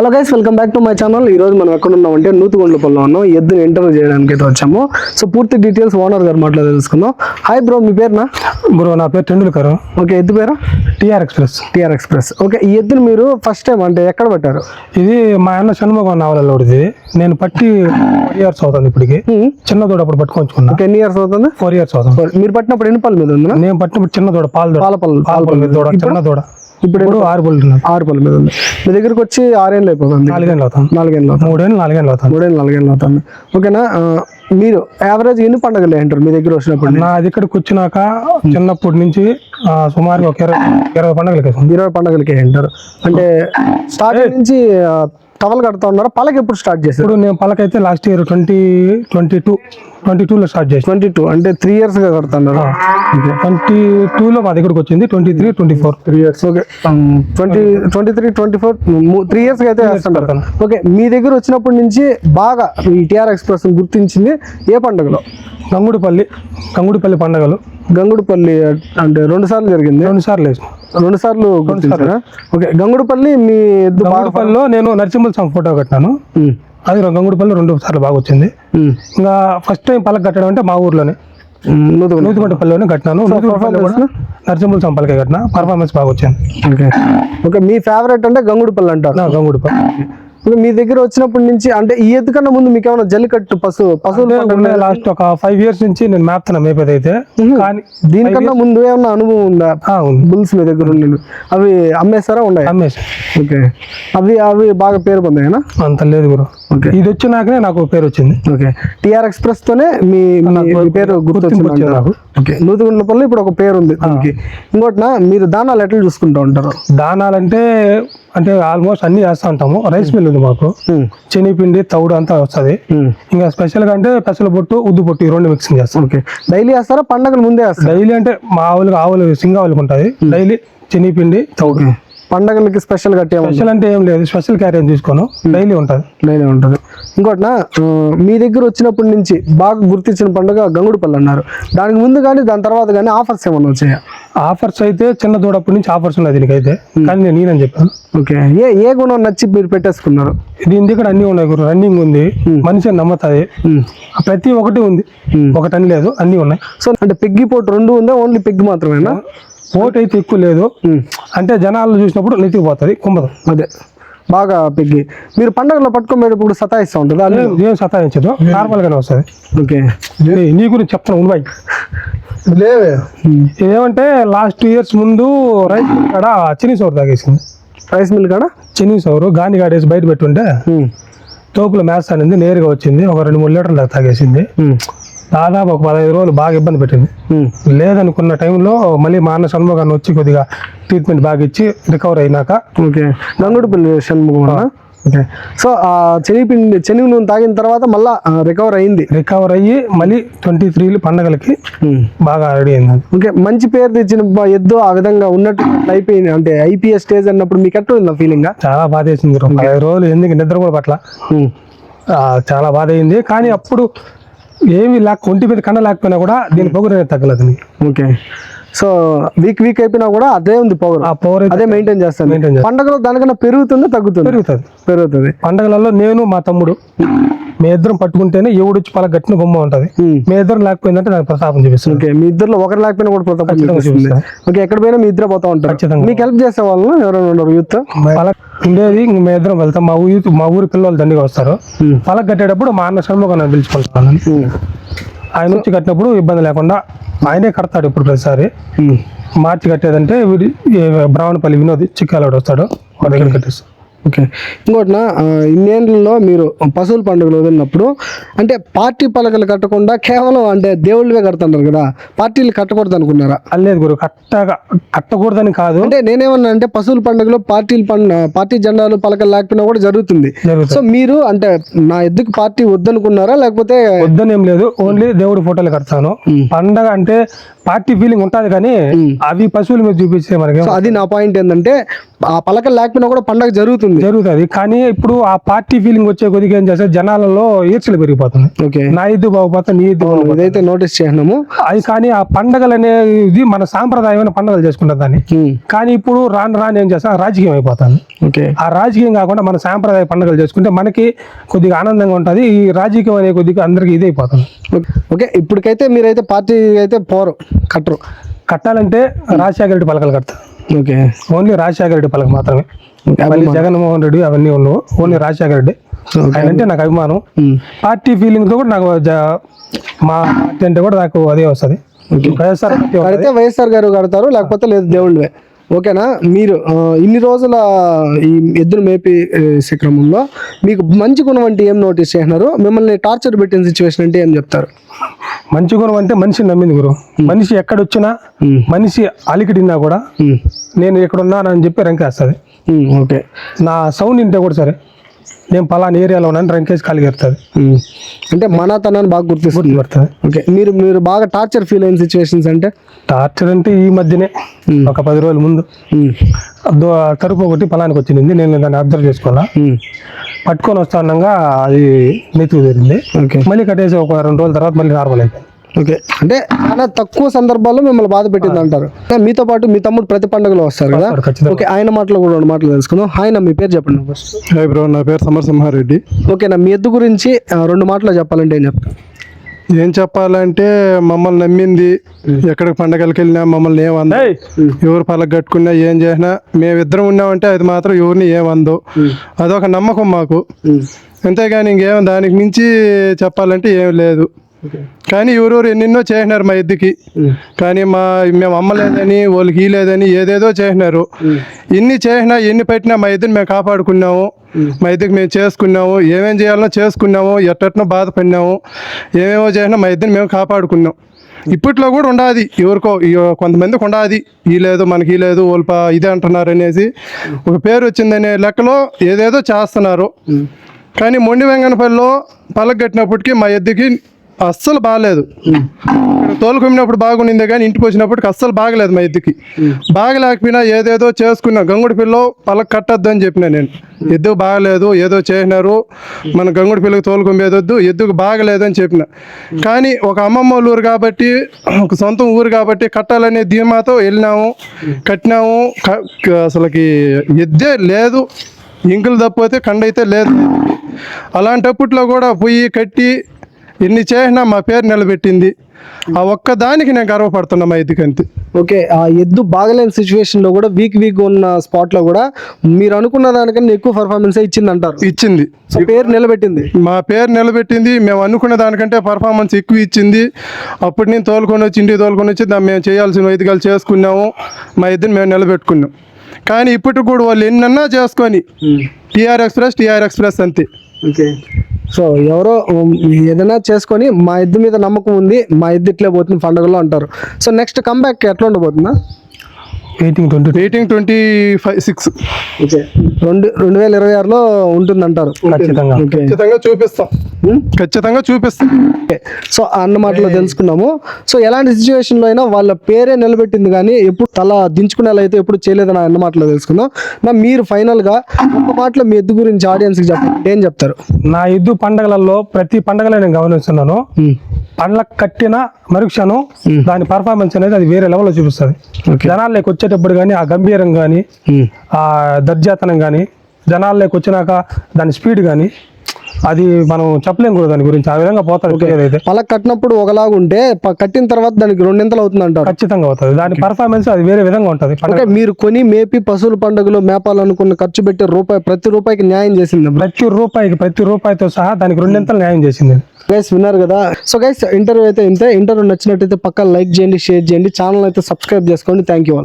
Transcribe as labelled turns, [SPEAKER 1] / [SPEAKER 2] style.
[SPEAKER 1] Hello guys welcome back to my channel ఈ రోజు మనం ఎక్కడ ఉన్నాం. అంటే నూతుగొండపల్లిలో ఉన్నాం ఎద్దుని ఇంటర్వ్యూ చేయడానికి అయితే వచ్చాము. సో పూర్తి డీటెయిల్స్ ఓనర్ గారు మాటలో తెలుసుకుందాం. హాయ్ బ్రో మీ పేరునా?
[SPEAKER 2] బ్రో నా పేరు టెండూల్కర్.
[SPEAKER 1] ఓకే ఎద్దు పేరు?
[SPEAKER 2] TR express
[SPEAKER 1] TR express okay ఈ ఎద్దుని మీరు ఫస్ట్ టైం అంటే ఎక్కడ పెట్టారు?
[SPEAKER 2] ఇది మా అన్న షణ్ముఖం నావలలో ఇది నేను పట్టి ఫోర్ ఇయర్స్ అవుతుంది ఇప్పటికి. చిన్న దూడ అప్పుడు పట్టుకొంచుకున్నా.
[SPEAKER 1] ఎన్ని ఇయర్స్ అవుతుంది?
[SPEAKER 2] ఫోర్ ఇయర్స్ అవుతుంది.
[SPEAKER 1] మీరు పట్టినప్పుడు ఎన్ని పళ్ళు మీద ఉందా
[SPEAKER 2] నేను పట్టినప్పుడు చిన్న దూడ పాల దూడ.
[SPEAKER 1] పాల పళ్ళు.
[SPEAKER 2] పాల పళ్ళు మీద దూడ చిన్న దూడ.
[SPEAKER 1] ఇప్పుడు
[SPEAKER 2] ఆరు పళ్ళు.
[SPEAKER 1] ఆరు పళ్ళు మీద ఉంది. మీ దగ్గరకు వచ్చి ఆరేళ్ళు అయిపోతుంది.
[SPEAKER 2] నాలుగేళ్ళు అవుతాం
[SPEAKER 1] నాలుగేళ్ళు అవుతుంది.
[SPEAKER 2] మూడేళ్ళు నాలుగేళ్ళు అవుతాం
[SPEAKER 1] మూడేళ్ళు నాలుగేళ్ళు అవుతుంది. ఓకేనా? మీరు యావరేజ్ ఎన్ని పండుగలు అంటారు మీ దగ్గర వచ్చినప్పుడు?
[SPEAKER 2] నా దగ్గరికి వచ్చినాక చిన్నప్పటి నుంచి ఆ, సుమారుగా ఒక ఇరవై ఇరవై పండుగలకి
[SPEAKER 1] ఇరవై పండుగలకి అంటారు. అంటే స్టార్టింగ్ నుంచి టవల్ కడతా ఉన్నారా. పలక ఎప్పుడు స్టార్ట్ చేశారు?
[SPEAKER 2] ఇప్పుడు నేను పలకైతే last year twenty twenty two twenty టూలో స్టార్ట్ చేసాను
[SPEAKER 1] ట్వంటీ టూ అంటే త్రీ ఇయర్స్గా కడుతున్నారు.
[SPEAKER 2] ట్వంటీ టూలో మా దగ్గరకు వచ్చింది twenty three twenty four
[SPEAKER 1] three years okay twenty twenty three twenty four three years అయితే వేస్తుంటారు. ఓకే మీ దగ్గర వచ్చినప్పటి నుంచి బాగా ఈ టిఆర్ ఎక్స్ప్రెస్ గుర్తించింది ఏ పండుగలో?
[SPEAKER 2] గంగుడిపల్లి గంగుడిపల్లి పండుగలు.
[SPEAKER 1] గంగుడుపల్లి అంటే రెండు సార్లు జరిగింది.
[SPEAKER 2] రెండు సార్లు
[SPEAKER 1] రెండు సార్లు ఓకే గంగుడుపల్లి మీ
[SPEAKER 2] గంగుడిపల్లిలో నేను నరసింహుల స్వామి ఫోటో కట్టినాను.
[SPEAKER 1] ఉమ్,
[SPEAKER 2] అది గంగుడిపల్లి రెండు సార్లు బాగా వచ్చింది. ఇంకా ఫస్ట్ టైం పలక కట్టడం అంటే మా ఊర్లోనే. నూతిమంటపల్లిలోనే కట్టినాను. నరసింహుల స్వామి పలక కట్టిన. పర్ఫార్మెన్స్ బాగా వచ్చింది.
[SPEAKER 1] ఓకే. ఓకే మీ ఫేవరెట్ అంటే గంగుడుపల్లి అంటారు.
[SPEAKER 2] గంగుడిపల్లి.
[SPEAKER 1] ఓకే, మీ దగ్గర వచ్చినప్పటి నుంచి అంటే ఈ ఎద్దు కన్నా ముందు మీకు ఏమైనా జల్లికట్టు పశు పశువులు
[SPEAKER 2] లాస్ట్ ఒక ఫైవ్ ఇయర్స్ నుంచి నేను మేపుతున్నా మేపేది అయితే. కానీ
[SPEAKER 1] దీనికన్నా ముందు ఏమన్నా అనుభవం ఉందా? బుల్స్ మీ దగ్గర ఉండి అవి అమ్మేస్తారా ఉన్నాయి
[SPEAKER 2] అమ్మేసి
[SPEAKER 1] ఓకే. అవి అవి బాగా పేరు పొందాయనా?
[SPEAKER 2] అంత లేదు గురు
[SPEAKER 1] ఓకే.
[SPEAKER 2] ఇది వచ్చినాకనే నాకు పేరు వచ్చింది.
[SPEAKER 1] ఓకే. టిఆర్ ఎక్స్ప్రెస్ తోనే మీ పేరు గుర్తొచ్చింది అంటారు.
[SPEAKER 2] నాకు.
[SPEAKER 1] ఓకే. నూతిగుండ్లపల్లి ఇప్పుడు ఒక పేరు ఉంది దీనికి. ఇంకోటినా మీరు దానాలు ఎట్లా చూసుకుంటూ ఉంటారు?
[SPEAKER 2] దానాలంటే అంటే ఆల్మోస్ట్ అన్ని చేస్తా ఉంటాము. రైస్ మిల్ ఉంది మాకు.
[SPEAKER 1] ఉమ్,
[SPEAKER 2] శనిపిండి తౌడు అంతా వస్తుంది.
[SPEAKER 1] ఉమ్.
[SPEAKER 2] ఇంకా స్పెషల్గా అంటే పెసల పొట్టు ఉద్దు పొట్టు ఈ రెండు మిక్సింగ్ చేస్తాం.
[SPEAKER 1] ఓకే డైలీ వేస్తారా పండగల ముందే వేస్తారా
[SPEAKER 2] డైలీ అంటే మా ఆవులు ఆవులు సింగ ఆవులకు ఉంటుంది. డైలీ శనిపిండి తౌడు
[SPEAKER 1] పండగలకి స్పెషల్ కట్టేమో
[SPEAKER 2] స్పెషల్ అంటే ఏం లేదు. స్పెషల్ క్యారేజ్ తీసుకోను. డైలీ ఉంటుంది.
[SPEAKER 1] నేనే ఉంటుంది. ఇంకోటినా? మీ దగ్గర వచ్చినప్పటి నుంచి బాగా గుర్తించిన పండుగ గంగుడుపల్లి అన్నారు. దానికి ముందు కానీ దాని తర్వాత కానీ ఆఫర్స్ ఏమన్నా వచ్చాయా?
[SPEAKER 2] ఆఫర్స్ అయితే చిన్న దూడప్పటి నుంచి ఆఫర్స్ ఉన్నాయి దీనికైతే. కానీ నేను నేనని చెప్పాను.
[SPEAKER 1] ఓకే. ఏ ఏ గుణం నచ్చి మీరు పెట్టేసుకున్నారు?
[SPEAKER 2] దీని దగ్గర అన్ని ఉన్నాయి గురు. రన్నింగ్ ఉంది. మనిషి నమ్ముతుంది.
[SPEAKER 1] ఉమ్,
[SPEAKER 2] ప్రతి ఒక్కటి ఉంది.
[SPEAKER 1] ఉమ్.
[SPEAKER 2] ఒకటి అని లేదు. అన్ని ఉన్నాయి.
[SPEAKER 1] సో అంటే పెగ్గి పోటు రెండు ఉందా? ఓన్లీ పెగ్గి మాత్రమేనా?
[SPEAKER 2] ఓట్ అయితే ఎక్కువ లేదు. అంటే జనాలు చూసినప్పుడు నెతికిపోతుంది కుంభదు
[SPEAKER 1] అదే. బాగా పెగ్గి. మీరు పండగలో పట్టుకోబోయేటప్పుడు సతాయిస్తూ ఉంటుంది?
[SPEAKER 2] ఏం సతాయించదు నార్మల్ గానే వస్తుంది.
[SPEAKER 1] ఓకే.
[SPEAKER 2] నీ గురించి చెప్తాను ఉన్నాయి
[SPEAKER 1] లేవే.
[SPEAKER 2] ఏమంటే లాస్ట్ టూ ఇయర్స్ ముందు రైతు కాడ చిన్ని సోరు తాగేసింది.
[SPEAKER 1] రైస్ మిల్ కాడ?
[SPEAKER 2] చిన్ని సోరు గాంధీ గాడేసి బయట పెట్టుంటే తోపులో మేస్తా అనేది నేరుగా వచ్చింది. ఒక రెండు మూడు లీటర్లు తాగేసింది. దాదాపు ఒక పదహైదు రోజులు బాగా ఇబ్బంది పెట్టింది. లేదనుకున్న టైంలో మళ్ళీ మా అన్న షణ్ముఖాన్ని వచ్చి కొద్దిగా ట్రీట్మెంట్ బాగా ఇచ్చి రికవర్ అయినాక
[SPEAKER 1] okay. Gangudupalli Shanmukham okay. So ఆ శనిపిండి శనివి నూనె తాగిన తర్వాత మళ్ళా రికవర్ అయింది?
[SPEAKER 2] రికవర్ అయ్యి మళ్ళీ ట్వంటీ త్రీ పండగలకి. బాగా రెడీ అయింది.
[SPEAKER 1] ఓకే. మంచి పేరు తెచ్చిన ఎద్దు ఆ విధంగా ఉన్నట్టు అయిపోయింది. అంటే ఐపీఎస్ స్టేజ్ అన్నప్పుడు మీకు ఎట్లా ఉంది ఫీలింగ్
[SPEAKER 2] చాలా బాధ వేసింది రోజులు ఎందుకు నిద్ర కూడా పట్ల. చాలా బాధ అయింది. కానీ అప్పుడు ఏమి లేక ఒంటి మీద కండ లేకపోయినా కూడా దీని పొగరు అనేది తగ్గలేదు.
[SPEAKER 1] ఓకే. సో వీక్ వీక్ అయిపోయినా కూడా అదే ఉంది పవర్
[SPEAKER 2] ఆ పవర్
[SPEAKER 1] అదే మెయింటైన్ చేస్తాను. పండగలో దానికన్నా పెరుగుతుందా తగ్గుతుంది?
[SPEAKER 2] పెరుగుతుంది.
[SPEAKER 1] పెరుగుతుంది.
[SPEAKER 2] పండగలలో నేను మా తమ్ముడు మీ ఇద్దరం పట్టుకుంటేనే ఎవడొచ్చి పల గట్టిన బొమ్మ ఉంటది. మీ ఇద్దరం లేకపోయిందంటే నాకు ప్రతాపం చూపిస్తుంది.
[SPEAKER 1] ఓకే మీ ఇద్దరు ఒకరు లేకపోయినా కూడా ప్రతాపం చూపిస్తుంది. ఓకే ఎక్కడ పోయినా మీ ఇద్దరు పోతా ఉంటారు.
[SPEAKER 2] ఖచ్చితంగా.
[SPEAKER 1] మీకు హెల్ప్ చేసే వాళ్ళు ఎవరైనా ఉన్నారు యూత్?
[SPEAKER 2] పలక ఉండేది మేము ఇద్దరం వెళ్తాం. మా ఊరి మా ఊరి పిల్లలు దండిగా వస్తారు. పలక కట్టేటప్పుడు మా అన్న నన్ను పిలుచుకుంటాను. ఆయన వచ్చి కట్టినప్పుడు ఇబ్బంది లేకుండా ఆయనే కడతాడు ఇప్పుడు ప్రతిసారి. మార్చి కట్టేదంటే వీడి బ్రాహ్మణపల్లి వినోద్ చిక్కాలోడు వస్తాడు. వాడి దగ్గర కట్టేస్తాడు.
[SPEAKER 1] ఓకే. ఇంకోటిన ఇన్నేళ్ళలో మీరు పశువుల పండుగలు వదిలినప్పుడు అంటే పార్టీ పలకలు కట్టకుండా కేవలం అంటే దేవుళ్ళవే కడుతుంటారు కదా పార్టీలు కట్టకూడదు అనుకున్నారా?
[SPEAKER 2] అల్లేదు గురు కట్టగా కట్టకూడదని కాదు.
[SPEAKER 1] అంటే నేనేమన్నా అంటే పశువుల పండుగలో పార్టీలు పండు పార్టీ జెండాలు పలకలు లేకపోయినా కూడా జరుగుతుంది. సో మీరు అంటే నా ఎద్దుకు పార్టీ వద్దనుకున్నారా లేకపోతే
[SPEAKER 2] వద్దని ఏం లేదు ఓన్లీ దేవుడి ఫోటోలు కడతాను. పండగ అంటే పార్టీ ఫీలింగ్ ఉంటది కానీ అవి పశువుల మీద చూపించే మనకి
[SPEAKER 1] అది నా పాయింట్ ఏంటంటే ఆ పలకలు లేకపోయినా కూడా పండగ జరుగుతుంది.
[SPEAKER 2] జరుగుతుంది. కానీ ఇప్పుడు ఆ పార్టీ ఫీలింగ్ వచ్చే కొద్దిగా ఏం చేస్తే జనాలలో ఈర్చలు పెరిగిపోతుంది
[SPEAKER 1] ఓకే.
[SPEAKER 2] నా ఇద్దు బాగుపోతా నీ ఇద్దు.
[SPEAKER 1] ఇదైతే నోటీస్ చేసినాము.
[SPEAKER 2] అది కానీ ఆ పండగలు అనేది మన సాంప్రదాయమైన పండుగలు చేసుకుంటాం దాన్ని. కానీ ఇప్పుడు రాను రాను ఏం చేస్తా రాజకీయం అయిపోతాను
[SPEAKER 1] ఓకే.
[SPEAKER 2] ఆ రాజకీయం కాకుండా మన సాంప్రదాయ పండుగలు చేసుకుంటే మనకి కొద్దిగా ఆనందంగా ఉంటుంది. ఈ రాజకీయం అనే కొద్దిగా అందరికి ఇదే అయిపోతుంది
[SPEAKER 1] ఓకే. ఇప్పటికైతే మీరైతే పార్టీ అయితే పోరు కట్టరు.
[SPEAKER 2] కట్టాలంటే రాజశేఖర రెడ్డి పలకలు కడతా
[SPEAKER 1] ఓకే.
[SPEAKER 2] ఓన్లీ రాజశేఖర రెడ్డి పలక మాత్రమే. మళ్ళీ జగన్మోహన్ రెడ్డి అవన్నీ ఉండవు. ఓన్లీ రాజశేఖర రెడ్డి. ఆయన అంటే నాకు అభిమానం. పార్టీ ఫీలింగ్తో కూడా నాకు మా పార్టీ అంటే కూడా నాకు అదే వస్తుంది. వైఎస్ఆర్
[SPEAKER 1] గారు కడతారు లేకపోతే లేదు దేవుళ్ళవే. ఓకేనా? మీరు ఇన్ని రోజుల ఈ ఎద్దును మేపి క్రమంలో మీకు మంచి గుణం అంటే ఏం నోటీస్ చేసినారు మిమ్మల్ని టార్చర్ పెట్టిన సిచ్యువేషన్ అంటే ఏం చెప్తారు?
[SPEAKER 2] మంచి గుణం అంటే మనిషిని నమ్మింది గురు. మనిషి ఎక్కడొచ్చినా మనిషి అలికిడినా కూడా నేను ఇక్కడ ఉన్నానని చెప్పి రంకేస్తుంది.
[SPEAKER 1] ఓకే.
[SPEAKER 2] నా సౌండ్ వింటే కూడా సరే. నేను పలానా ఏరియాలో ఉన్నాను రంకేసి కలిగెడుతుంది
[SPEAKER 1] ఉమ్. అంటే మనతనాన్ని బాగా గుర్తిస్తుంది.
[SPEAKER 2] పడుతుంది.
[SPEAKER 1] ఓకే. మీరు మీరు బాగా టార్చర్ ఫీల్ అయిన సిచ్యువేషన్స్ అంటే?
[SPEAKER 2] టార్చర్ అంటే ఈ మధ్యనే ఒక పది రోజుల ముందు. కరుపు ఒకటి పొలానికి వచ్చింది నేను దాన్ని అబ్జర్వ్ చేసుకోవాలా పట్టుకొని వస్తానంగా అది తిరిగింది
[SPEAKER 1] ఓకే.
[SPEAKER 2] మళ్ళీ కట్టేసి ఒక రెండు రోజుల తర్వాత మళ్ళీ నార్మల్ అయిపోయింది.
[SPEAKER 1] ఓకే. అంటే చాలా తక్కువ సందర్భాల్లో మిమ్మల్ని బాధ పెట్టింది అంటారు. మీతో పాటు మీ తమ్ముడు ప్రతి పండుగలో వస్తారు కదా. ఓకే ఆయన మాటలు కూడా రెండు మాటలు తెలుసుకుందాం. ఆయన మీ పేరు చెప్పండి ఫస్ట్
[SPEAKER 3] హాయ్ బ్రో నా పేరు సమరసింహారెడ్డి.
[SPEAKER 1] ఓకేనా మీ ఎద్దు గురించి రెండు మాటలు చెప్పాలంటే ఏం చెప్తాను
[SPEAKER 3] ఏం చెప్పాలంటే మమ్మల్ని నమ్మింది. ఎక్కడికి పండగలకి వెళ్ళినా మమ్మల్ని ఏమందో
[SPEAKER 2] ఏయ్!
[SPEAKER 3] ఎవరు పలక కట్టుకున్నా ఏం చేసినా మేమిద్దరం ఉన్నామంటే అది మాత్రం ఎవరిని ఏమందో అదొక నమ్మకం మాకు. అంతేగాని ఇంకేం దానికి మించి చెప్పాలంటే ఏం లేదు. కానీ ఎవరెవరు ఎన్నెన్నో చేసినారు మా ఎద్దుకి. కానీ మా మేము అమ్మలేదని వాళ్ళకి లేదని ఏదేదో చేసినారు. ఇన్ని చేసినా ఎన్ని పెట్టినా మా ఎద్దుని మేము కాపాడుకున్నాము. మా ఎద్దుకి మేము చేసుకున్నాము. ఏమేం చేయాలనో చేసుకున్నాము. ఎట్టనో బాధపడినాము. ఏమేమో చేసినా మా ఇద్దరిని మేము కాపాడుకున్నాం. ఇప్పట్లో కూడా ఉండాది. ఎవరికో కొంతమందికి ఉండాది. ఈ లేదు మనకి ఈ లేదు వాళ్ళు పా- ఇదే అంటున్నారు అనేసి ఒక పేరు వచ్చిందనే లెక్కలో ఏదేదో చేస్తున్నారు. కానీ మొండి వెంగనపల్లిలో పలకగట్టినప్పటికీ మా ఎద్దుకి అస్సలు బాగాలేదు. ఇక్కడ తోలుకుమినప్పుడు బాగుండిందే కానీ ఇంటికి వచ్చినప్పటికి అస్సలు బాగలేదు మా ఎద్దుకి. బాగలేకపోయినా ఏదేదో చేసుకున్నా. గంగుడి పిల్ల పలక కట్టద్దు అని చెప్పిన నేను. ఎద్దు బాగలేదు ఏదో చేసినారు. మన గంగుడి పిల్లకి తోలుకుమేదొద్దు ఎద్దుకు బాగలేదు అని చెప్పిన. కానీ ఒక అమ్మమ్మ వాళ్ళ ఊరు కాబట్టి ఒక సొంతం ఊరు కాబట్టి కట్టాలనే ధీమాతో వెళ్ళినాము. కట్టినాము. అసలుకి ఎద్దే లేదు. ఇంకులు తప్పితే కండైతే లేదు. అలాంటప్పట్లో కూడా పొయ్యి కట్టి ఎన్ని చేసినా మా పేరు నిలబెట్టింది. ఆ ఒక్క దానికి నేను గర్వపడుతున్నా మా ఎద్దుకి అంతే
[SPEAKER 1] ఓకే ఆ ఎద్దు బాగలేని సిచ్యువేషన్లో కూడా వీక్ వీక్ ఉన్న స్పాట్లో కూడా మీరు అనుకున్న దానికన్నా ఎక్కువ పర్ఫార్మెన్స్ ఇచ్చింది అంటారు
[SPEAKER 3] ఇచ్చింది.
[SPEAKER 1] పేరు నిలబెట్టింది.
[SPEAKER 3] మా పేరు నిలబెట్టింది. మేము అనుకున్న దానికంటే పర్ఫార్మెన్స్ ఎక్కువ ఇచ్చింది. అప్పుడు నేను తోలుకొని వచ్చి ఇంటికి తోలుకొని వచ్చి దాన్ని మేము చేయాల్సిన వైద్యాలు చేసుకున్నాము. మా ఇద్దరిని మేము నిలబెట్టుకున్నాం. కానీ ఇప్పటికి కూడా వాళ్ళు ఎన్నన్నా చేసుకొని టీఆర్ ఎక్స్ప్రెస్ టీఆర్ ఎక్స్ప్రెస్ అంతే.
[SPEAKER 1] ఓకే. సో ఎవరో ఏదైనా చేసుకొని మా ఎద్దు మీద నమ్మకం ఉంది మా ఎద్దు ఇట్లే పోతుంది పండుగలో అంటారు. సో నెక్స్ట్ కంబ్యాక్ ఎట్లా ఉండబోతుందా?
[SPEAKER 2] Eighteen twenty
[SPEAKER 3] eighteen twenty five six
[SPEAKER 1] okay. రెండు రెండు వేల ఇరవై ఆరులో ఉంటుంది అంటారు
[SPEAKER 2] ఖచ్చితంగా.
[SPEAKER 1] ఓకే.
[SPEAKER 3] ఖచ్చితంగా చూపిస్తాం. ఖచ్చితంగా చూపిస్తాం.
[SPEAKER 1] ఓకే. సో అన్న మాటలో తెలుసుకున్నాము. సో ఎలాంటి సిచ్యువేషన్లో అయినా వాళ్ళ పేరే నిలబెట్టింది కానీ ఎప్పుడు తల దించుకునేలా అయితే ఎప్పుడు చేయలేదని ఆ అన్న మాటలో తెలుసుకుందాం నా మీరు ఫైనల్గా ఒక మాటలో మీ ఎద్దు గురించి ఆడియన్స్కి చెప్పండి. ఏం చెప్తారు?
[SPEAKER 2] నా ఎద్దు పండగలలో ప్రతి పండగలో నేను గమనిస్తున్నాను. పండ్ల కట్టిన మరుక్షణం దాని పర్ఫార్మెన్స్ అనేది అది వేరే లెవెల్లో చూపిస్తుంది. జనాల్లోకి వచ్చేటప్పుడు కానీ ఆ గంభీరం కానీ ఆ దర్జాతనం కానీ జనాల్లోకి వచ్చినాక దాని స్పీడ్ కానీ అది మనం చెప్పలేం కూడా దాని గురించి. ఆ విధంగా పోతుంది ఏదైతే
[SPEAKER 1] పలక కట్టినప్పుడు ఒకలాగా ఉంటే కట్టిన తర్వాత దానికి రెండింతలు అవుతుంది అంటారు.
[SPEAKER 2] ఖచ్చితంగా అవుతుంది. దాని పర్ఫార్మెన్స్ అది వేరే విధంగా ఉంటుంది.
[SPEAKER 1] ఓకే మీరు కొని మేపి పశువుల పండుగలో మేపాలనుకున్న ఖర్చు పెట్టి రూపాయి ప్రతి రూపాయికి న్యాయం చేసింది
[SPEAKER 2] ప్రతి రూపాయికి ప్రతి రూపాయితో సహా దానికి రెండింతలు న్యాయం చేసింది.
[SPEAKER 1] గైస్ విన్నారు కదా? సో గైస్ ఇంటర్వ్యూ అయితే ఇంతే. ఇంటర్వ్యూ నచ్చినట్టయితే పక్కన లైక్ చేయండి షేర్ చేయండి. ఛానల్ అయితే సబ్స్క్రైబ్ చేసుకోండి. Thank you